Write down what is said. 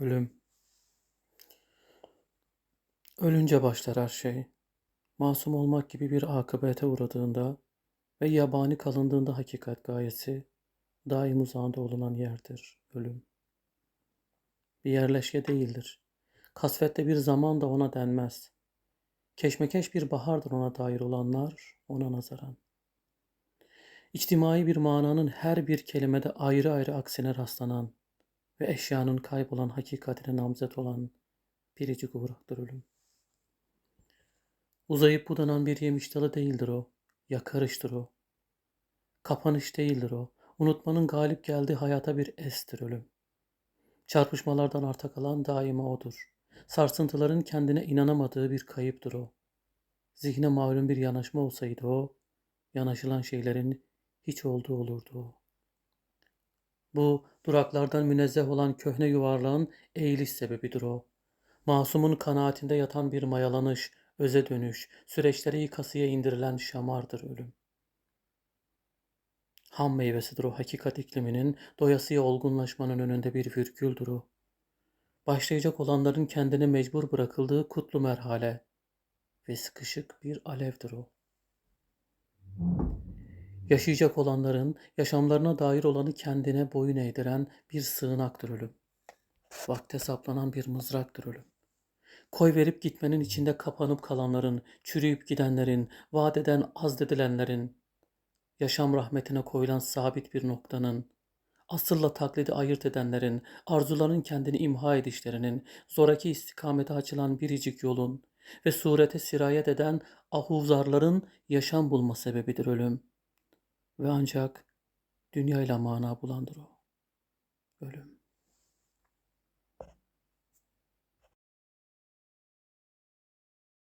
Ölüm. Ölünce başlar her şey. Masum olmak gibi bir akıbete uğradığında ve yabani kalındığında hakikat gayesi daim uzağında olunan yerdir ölüm. Bir yerleşke değildir. Kasvetli bir zaman da ona denmez. Keşmekeş bir bahardır ona dair olanlar ona nazaran. İçtimai bir mananın her bir kelimede ayrı ayrı aksine rastlanan ve eşyanın kaybolan hakikatine namzet olan biricik uğraktır ölüm. Uzayıp budanan bir yemiş dalı değildir o, yakarıştır o. Kapanış değildir o, unutmanın galip geldiği hayata bir estir ölüm. Çarpışmalardan arta kalan daima odur. Sarsıntıların kendine inanamadığı bir kayıptır o. Zihne malum bir yanaşma olsaydı o, yanaşılan şeylerin hiç olduğu olurdu o. Bu duraklardan münezzeh olan köhne yuvarlağın eğiliş sebebidir o. Masumun kanaatinde yatan bir mayalanış, öze dönüş, süreçleri yıkasıya indirilen şamardır ölüm. Ham meyvesidir o hakikat ikliminin, doyasıya olgunlaşmanın önünde bir virgüldür o. Başlayacak olanların kendine mecbur bırakıldığı kutlu merhale ve sıkışık bir alevdir o. Yaşayacak olanların yaşamlarına dair olanı kendine boyun eğdiren bir sığınaktır ölüm. Vakte saplanan bir mızraktır ölüm. Koy verip gitmenin içinde kapanıp kalanların, çürüyüp gidenlerin, vaat eden azdedilenlerin, yaşam rahmetine koyulan sabit bir noktanın, asılla taklidi ayırt edenlerin, arzuların kendini imha edişlerinin, zoraki istikamete açılan biricik yolun ve surete sirayet eden ahuzarların yaşam bulma sebebidir ölüm. Ve ancak dünyayla mana bulandır o. Ölüm.